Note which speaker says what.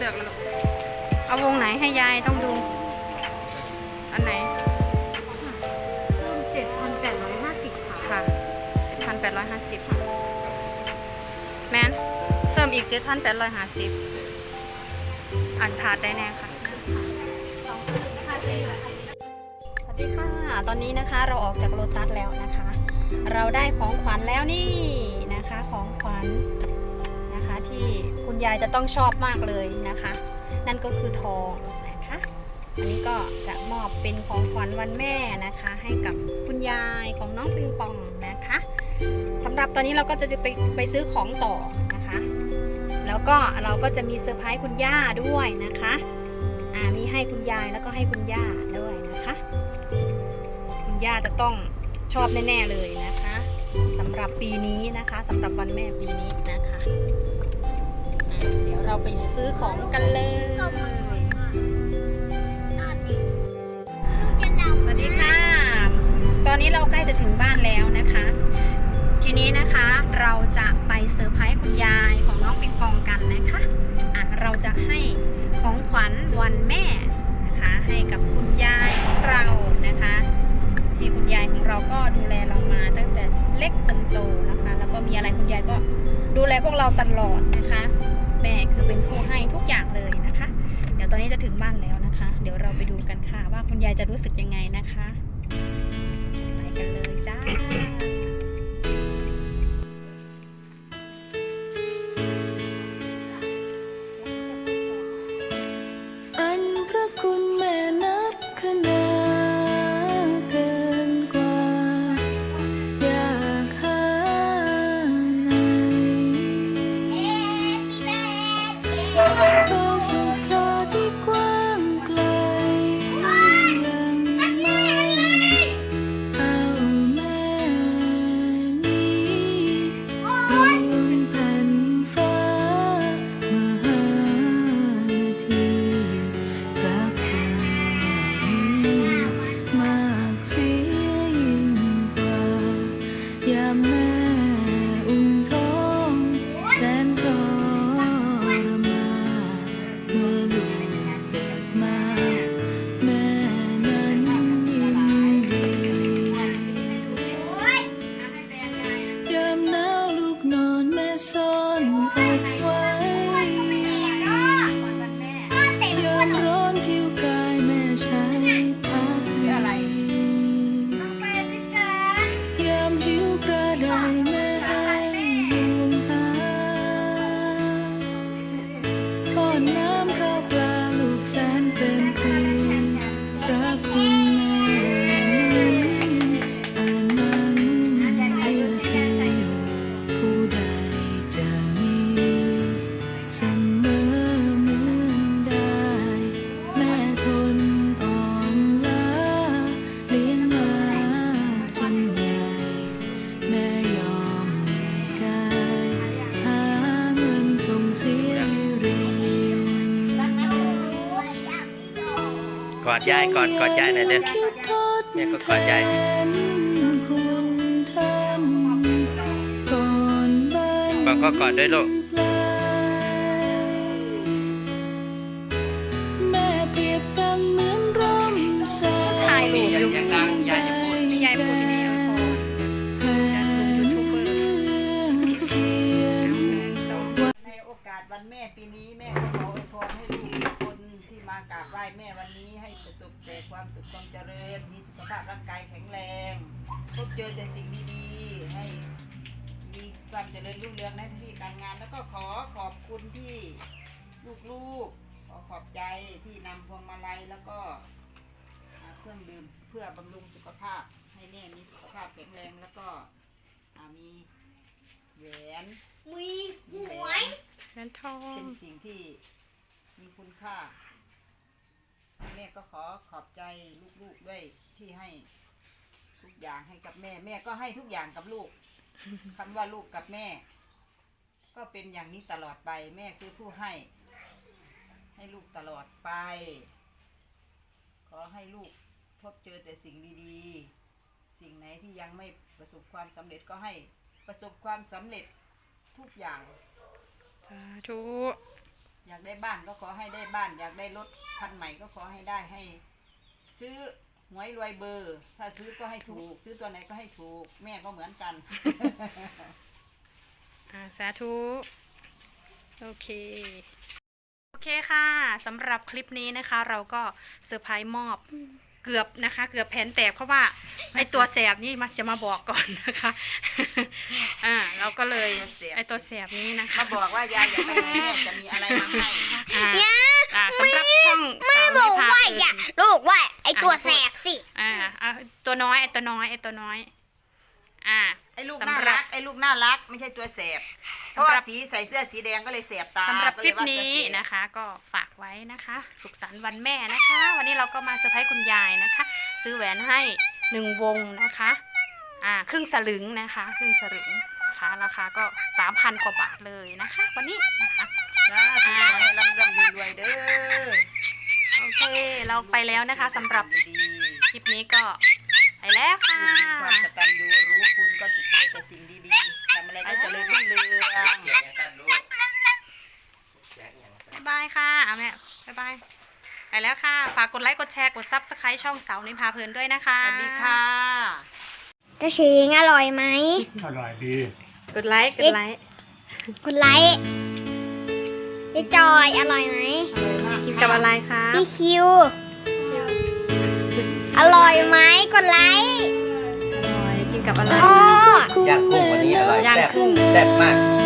Speaker 1: เลือกลูกเอาวงไหนให้ยายต้องดู อันไหน
Speaker 2: รุ่นเจ็ดพันแปดร้อยห้าสิบค่ะ
Speaker 1: ค่ะ7,850ค่ะ แมนเพิ่มอีก7,850อ่านถาดได้แน่ค่ะสวัสดีค่ะ ตอนนี้นะคะเราออกจากโลตัสแล้วนะคะ เราได้ของขวัญแล้วนี่นะคะ ของขวัญนะคะที่ คุณยายจะต้องชอบมากเลยนะคะ นั่นก็คือทองนะคะอันนี้ก็จะมอบเป็นของขวัญวันแม่นะคะ ให้กับคุณยายของน้องปิงปองนะคะสำหรับตอนนี้เราก็จะไปไปซื้อของต่อนะคะ แล้วก็เราก็จะมีเซอร์ไพรส์คุณย่าด้วยนะคะอ่ามีให้คุณยายแล้วก็ให้คุณย่าด้วยนะคะ คุณย่าจะต้องชอบแน่ๆเลยนะคะสำหรับปีนี้นะคะสำหรับวันแม่ปีนี้นะคะอะ เดี๋ยวเราไปซื้อของกันเลยสวัสดีค่ะ ตอนนี้เราใกล้จะถึงบ้านแล้วนะคะ ทีนี้นะคะเราจะไปเซอร์ไพรส์คุณยายของน้องปิงปองกันนะคะอะเราจะให้ของขวัญวันแม่นะคะให้กับคุณยายของเรานะคะ ที่คุณยายของเราก็ดูแลเรามาตั้งแต่เล็กจนโตนะคะ แล้วก็มีอะไรคุณยายก็ดูแลพวกเราตลอดนะคะแม่คือ เป็นผู้ให้ทุกอย่างเลยนะคะ เดี๋ยวตอนนี้จะถึงบ้านแล้วนะคะ เดี๋ยวเราไปดูกันค่ะว่าคุณยายจะรู้สึกยังไงนะคะ ไปกันเลย
Speaker 3: ก็สุ กอดยายก่อนกอดยายหน่อยเด้
Speaker 4: อ
Speaker 3: คิดทด
Speaker 4: แม่ก็กอดยาย
Speaker 3: แทนคุณท่านก่อนบ้าน
Speaker 4: ปองก็กอดด้วยลูกา
Speaker 5: กราบไหว้แม่วันนี้ให้ประสบแต่ความสุขความเจริญ มีสุขภาพร่างกายแข็งแรง พบเจอแต่สิ่งดีๆ ให้มีความเจริญรุ่งเรืองในหน้าที่การงาน แล้วก็ขอขอบคุณที่ลูกๆ ขอขอบใจที่นำพวงมาลัยแล้วก็อ่าเครื่องดื่มเพื่อบำรุงสุขภาพ ให้แม่มีสุขภาพแข็งแรงแล้วก็อ่ามีแหวน
Speaker 2: มีหวย
Speaker 1: แฟนทอง
Speaker 5: เป็นสิ่งที่มีคุณค่า แม่ก็ขอขอบใจลูกๆด้วยที่ให้ทุกอย่างให้กับแม่ แม่ก็ให้ทุกอย่างกับลูกคำว่าลูกกับแม่ ก็เป็นอย่างนี้ตลอดไปแม่คือผู้ให้ ให้ลูกตลอดไป ขอให้ลูกพบเจอแต่สิ่งดีๆ สิ่งไหนที่ยังไม่ประสบความสำเร็จก็ให้ประสบความสำเร็จทุกอย่าง
Speaker 1: สาธุ
Speaker 5: อยากได้บ้านก็ขอให้ได้บ้าน อยากได้รถคันใหม่ก็ขอให้ได้ให้ ซื้อหวยรวยเบอร์ ถ้าซื้อก็ให้ถูก ซื้อตัวไหนก็ให้ถูก แม่ก็เหมือนกัน
Speaker 1: อ่าสาธุ โอเค โอเคค่ะสำหรับคลิปนี้นะคะ เราก็เซอร์ไพรส์มอบ เกือบนะคะ เกือบแผนแตกเพราะว่าไอตัวแสบนี่มันจะมาบอกก่อนนะคะอ่าเราก็เลย
Speaker 5: ตัวแสบ
Speaker 1: ไอตัวแสบนี้นะคะ
Speaker 5: มาบอกว่ายายอยากไปแม่จะมีอะไรมาให้
Speaker 1: อ่าอ่าสำหรับช่อง
Speaker 6: ไม่
Speaker 1: สาว
Speaker 6: บ
Speaker 1: นิ
Speaker 6: อก
Speaker 1: พา
Speaker 6: ว่า
Speaker 1: เอิญ
Speaker 6: อย่าลูกว่าไอตัวแสบสิ
Speaker 1: อ่าอ่าตัวน้อยไอตัวน้อยไอตัวน้อย อ่า
Speaker 5: ไอ้ลูก
Speaker 1: สำ
Speaker 5: น่า
Speaker 1: หรับ
Speaker 5: รักไอ้ลูกน่ารัก ไม่ใช่ตัวแสบ เพ
Speaker 1: สำ
Speaker 5: ราะ
Speaker 1: ห
Speaker 5: ว่า
Speaker 1: รับ
Speaker 5: สีใส่เสื้อสีแดงก็เลยแสบตา
Speaker 1: สำหรับ
Speaker 5: ก็
Speaker 1: ค
Speaker 5: เย
Speaker 1: ลิป
Speaker 5: ว่าตัว
Speaker 1: นี้
Speaker 5: แสบ
Speaker 1: นะคะ ก็ฝากไว้นะคะ สุขสันต์วันแม่นะคะ วันนี้เราก็มาเซอร์ไพรส์คุณยายนะคะ ซื้อแหวนให้หนึ่งวงนะคะอ่าครึ่งสลึงนะคะครึ่งสลึงนะคะราคาก็สามพันกว่าบาทเลยนะคะ วันนี้นะคะ
Speaker 5: จ้าขอให้ร่ำร่ำรวยรวยๆเด้อ
Speaker 1: โอเคเราไปแล้วนะคะสำหรับ
Speaker 5: ดี
Speaker 1: คลิปนี้ก็ไปแล้ว
Speaker 5: ๆ
Speaker 1: ค่ะ
Speaker 5: มีความกตัญญูรู้คุณก็จะเจอแต่สิ่งดีๆทำ อะไรก็เจริญรุ่งเรือง
Speaker 4: เสียงยังสั้นลูกเสียงยังสั้น
Speaker 1: บ๊ายบายค่ะอะแม่บ๊ายบายไปแล้วค่ะ ฝากกดไลค์ กดแชร์ กดซับสไครต์ช่องเสาในพาเพลินด้วยนะคะ
Speaker 5: สวัสดีค่ะ
Speaker 6: กระชิงอร่อยไหม
Speaker 7: อร่อยดี
Speaker 1: กดไลค์ กดไลค์
Speaker 6: คุณไลท์พี่จอย อร่อยไหม
Speaker 1: กินกับอะไรคะ
Speaker 6: พี่คิว อร่อยไหมกดไลค์
Speaker 1: อร่อยกินกับอะไร
Speaker 6: อ๋อ
Speaker 4: ย่างกุ้งวันนี้อร่อยแซ่บ
Speaker 1: กุ้ง
Speaker 4: แซ่บมาก